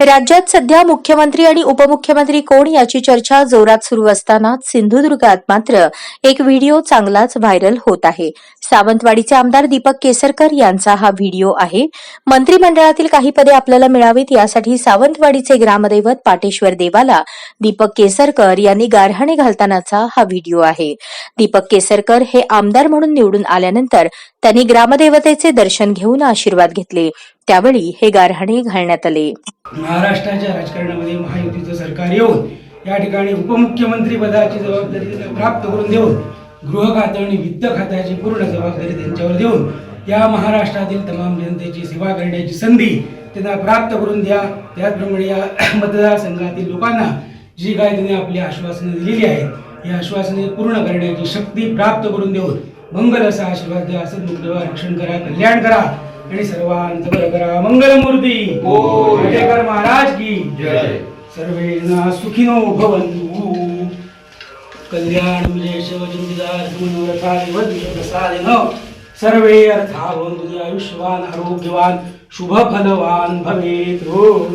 राज्यात सध्या मुख्यमंत्री आणि उपमुख्यमंत्री कोण याची चर्चा जोरात सुरू असतानाच सिंधुदुर्गात मात्र एक व्हिडिओ चांगलाच व्हायरल होत आहे. सावंतवाडीचे आमदार दीपक केसरकर यांचा हा व्हिडिओ आहे. मंत्रिमंडळातील काही पदे आपल्याला मिळावीत यासाठी सावंतवाडीचे ग्रामदैवत पाटेश्वर देवाला दीपक केसरकर यांनी गारहाणे घालतानाचा हा व्हिडिओ आहे. दीपक केसरकर हे आमदार म्हणून निवडून आल्यानंतर त्यांनी ग्रामदेवतेचे दर्शन घेऊन आशीर्वाद घेतले. त्यावेळी हे गारहाणे घालण्यात आले. महाराष्ट्राच्या राजकारणामध्ये महायुतीचं सरकार येऊन या ठिकाणी उपमुख्यमंत्री पदाची जबाबदारी त्यांना प्राप्त करून देऊन गृह खातं आणि वित्त खात्याची पूर्ण जबाबदारी त्यांच्यावर देऊन या महाराष्ट्रातील तमाम जनतेची सेवा करण्याची संधी त्यांना प्राप्त करून द्या. त्याचप्रमाणे या मतदारसंघातील लोकांना जी काय त्यांनी आपली आश्वासनं दिलेली आहेत ही आश्वासने पूर्ण करण्याची शक्ती प्राप्त करून देऊन मंगल असा आशीर्वाद द्या. असं मुक्तवा रक्षण करा कल्याण करा. आणि सर्वांचं बरं करा मंगलमूर्ती. आटेकर महाराज की. जय. सर्वे जण सुखिनो भवन्तु. कल्याण विजय शिवचिंतिदार प्रसादेन. सर्वे अर्था भवन्तु आयुष्यवान आरोग्यवान शुभ फलवान भवेत. हो.